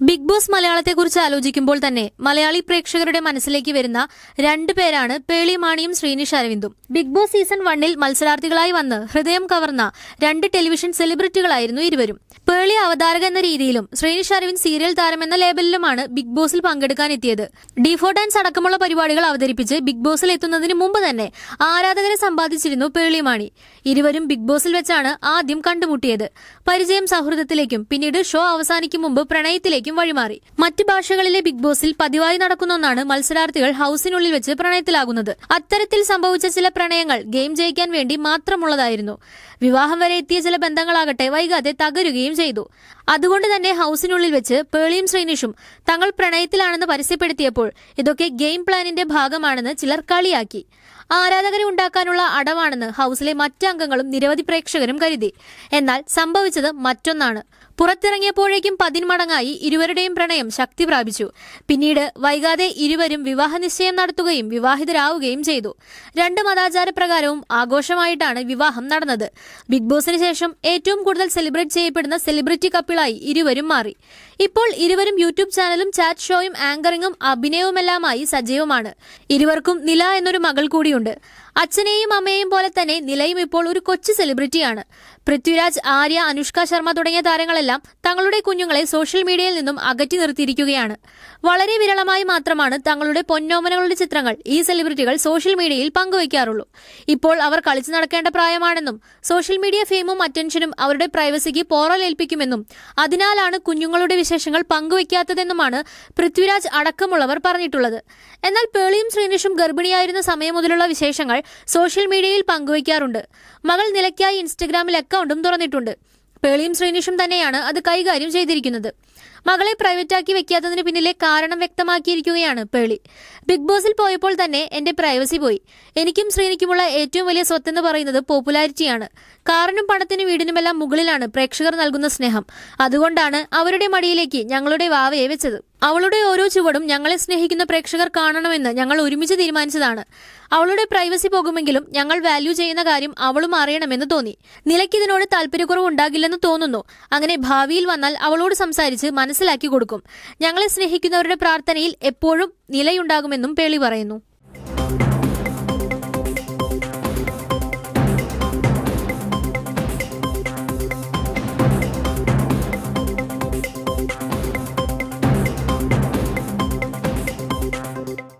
Big boss മലയാളത്തെക്കുറിച്ച് ആലോചിക്കുമ്പോൾ തന്നെ മലയാളി പ്രേക്ഷകരുടെ മനസ്സിലേക്ക് വരുന്ന രണ്ടു പേരാണ് പേളി മാണിയും ശ്രീനിഷ് അരവിന്ദും. ബിഗ് ബോസ് സീസൺ വണ്ണിൽ മത്സരാർത്ഥികളായി വന്ന് ഹൃദയം കവർന്ന രണ്ട് ടെലിവിഷൻ സെലിബ്രിറ്റികളായിരുന്നു ഇരുവരും. പേളി അവതാരക എന്ന രീതിയിലും ശ്രീനിഷ് അരവിന്ദ് സീരിയൽ താരം എന്ന ലേബലിലുമാണ് ബിഗ് ബോസിൽ പങ്കെടുക്കാൻ എത്തിയത്. ഡിഫോ ഡാൻസ് അടക്കമുള്ള പരിപാടികൾ അവതരിപ്പിച്ച് ബിഗ് ബോസിൽ എത്തുന്നതിന് മുമ്പ് തന്നെ ആരാധകരെ സമ്പാദിച്ചിരുന്നു പേളി മാണി. ഇരുവരും ബിഗ് ബോസിൽ വെച്ചാണ് ആദ്യം കണ്ടുമുട്ടിയത്. പരിചയം സൗഹൃദത്തിലേക്കും പിന്നീട് ഷോ അവസാനിക്കും മുമ്പ് പ്രണയത്തിലേക്കും വഴിമാറി. മറ്റ് ഭാഷകളിലെ ബിഗ് ബോസിൽ പതിവായി നടക്കുന്ന ഒന്നാണ് മത്സരാർത്ഥികൾ ഹൌസിനുള്ളിൽ വെച്ച് പ്രണയത്തിലാകുന്നത്. അത്തരത്തിൽ സംഭവിച്ച ചില പ്രണയങ്ങൾ ഗെയിം ജയിക്കാൻ വേണ്ടി മാത്രമുള്ളതായിരുന്നു. വിവാഹം വരെ എത്തിയ ചില ബന്ധങ്ങളാകട്ടെ വൈകാതെ തകരുകയും ചെയ്തു. അതുകൊണ്ട് തന്നെ ഹൌസിനുള്ളിൽ വെച്ച് പേളിയും ശ്രീനിഷും തങ്ങൾ പ്രണയത്തിലാണെന്ന് പരസ്യപ്പെടുത്തിയപ്പോൾ ഇതൊക്കെ ഗെയിം പ്ലാനിന്റെ ഭാഗമാണെന്ന് ചിലർ കളിയാക്കി. ആരാധകരെ ഉണ്ടാക്കാനുള്ള അടവാണെന്ന് ഹൌസിലെ മറ്റംഗങ്ങളും നിരവധി പ്രേക്ഷകരും കരുതി. എന്നാൽ സംഭവിച്ചത് മറ്റൊന്നാണ്. പുറത്തിറങ്ങിയപ്പോഴേക്കും പതിന്മടങ്ങായി ഇരുവരുടെയും പ്രണയം ശക്തി പ്രാപിച്ചു. പിന്നീട് വൈകാതെ ഇരുവരും വിവാഹനിശ്ചയം നടത്തുകയും വിവാഹിതരാവുകയും ചെയ്തു. രണ്ട് മതാചാരപ്രകാരവും ആഘോഷമായിട്ടാണ് വിവാഹം നടന്നത്. ബിഗ് ബോസിന് ശേഷം ഏറ്റവും കൂടുതൽ സെലിബ്രേറ്റ് ചെയ്യപ്പെടുന്ന സെലിബ്രിറ്റി കപ്പിളായി ഇരുവരും മാറി. ഇപ്പോൾ ഇരുവരും യൂട്യൂബ് ചാനലും ചാറ്റ് ഷോയും ആങ്കറിങ്ങും അഭിനയവുമെല്ലാമായി സജീവമാണ്. ഇരുവർക്കും നില എന്നൊരു മകൾ കൂടിയുണ്ട്. ഉണ്ട് അച്ഛനെയും അമ്മയെയും പോലെ തന്നെ നിലയും ഇപ്പോൾ ഒരു കൊച്ചു സെലിബ്രിറ്റിയാണ്. പൃഥ്വിരാജ് ആര്യ അനുഷ്ക ശർമ്മ തുടങ്ങിയ താരങ്ങളെല്ലാം തങ്ങളുടെ കുഞ്ഞുങ്ങളെ സോഷ്യൽ മീഡിയയിൽ നിന്നും അകറ്റി നിർത്തിയിരിക്കുകയാണ്. വളരെ വിരളമായി മാത്രമാണ് തങ്ങളുടെ പൊന്നോമനകളുടെ ചിത്രങ്ങൾ ഈ സെലിബ്രിറ്റികൾ സോഷ്യൽ മീഡിയയിൽ പങ്കുവയ്ക്കാറുള്ളൂ. ഇപ്പോൾ അവർ കളിച്ചു നടക്കേണ്ട പ്രായമാണെന്നും സോഷ്യൽ മീഡിയ ഫെയിമും അറ്റൻഷനും അവരുടെ പ്രൈവസിക്ക് പോറലേൽപ്പിക്കുമെന്നും അതിനാലാണ് കുഞ്ഞുങ്ങളുടെ വിശേഷങ്ങൾ പങ്കുവയ്ക്കാത്തതെന്നുമാണ് പൃഥ്വിരാജ് അടക്കമുള്ളവർ പറഞ്ഞിട്ടുള്ളത്. എന്നാൽ പേളിയും ശ്രീനിഷും ഗർഭിണിയായിരുന്ന സമയം മുതലുള്ള വിശേഷങ്ങൾ സോഷ്യൽ മീഡിയയിൽ പങ്കുവയ്ക്കാറുണ്ട്. മകൾ നിലയ്ക്കായി ഇൻസ്റ്റഗ്രാമിൽ അക്കൗണ്ടും തുറന്നിട്ടുണ്ട്. പേളിയും ശ്രീനിഷും തന്നെയാണ് അത് കൈകാര്യം ചെയ്തിരിക്കുന്നത്. മകളെ പ്രൈവറ്റാക്കി വെക്കാത്തതിന് പിന്നിലെ കാരണം വ്യക്തമാക്കിയിരിക്കുകയാണ് പേളി. ബിഗ് ബോസിൽ പോയപ്പോൾ തന്നെ എന്റെ പ്രൈവസി പോയി. എനിക്കും ശ്രീനിക്കുമുള്ള ഏറ്റവും വലിയ സ്വത്ത് എന്ന് പറയുന്നത് പോപ്പുലാരിറ്റിയാണ്. കാറിനും പണത്തിനും വീടിനുമെല്ലാം മുകളിലാണ് പ്രേക്ഷകർ നൽകുന്ന സ്നേഹം. അതുകൊണ്ടാണ് അവരുടെ മടിയിലേക്ക് ഞങ്ങളുടെ വാവയെ വെച്ചത്. അവളുടെ ഓരോ ചുവടും ഞങ്ങളെ സ്നേഹിക്കുന്ന പ്രേക്ഷകർ കാണണമെന്ന് ഞങ്ങൾ ഒരുമിച്ച് തീരുമാനിച്ചതാണ്. അവളുടെ പ്രൈവസി പോകുമെങ്കിലും ഞങ്ങൾ വാല്യൂ ചെയ്യുന്ന കാര്യം അവളും അറിയണമെന്ന് തോന്നി. നിലയ്ക്കിതിനോട് താല്പര്യക്കുറവ് ഉണ്ടാകില്ലെന്ന് തോന്നുന്നു. അങ്ങനെ ഭാവിയിൽ വന്നാൽ അവളോട് സംസാരിച്ച് മനസ്സിലാക്കി കൊടുക്കും. ഞങ്ങളെ സ്നേഹിക്കുന്നവരുടെ പ്രാർത്ഥനയിൽ എപ്പോഴും നിലയുണ്ടാകുമെന്നും പേളി പറയുന്നു.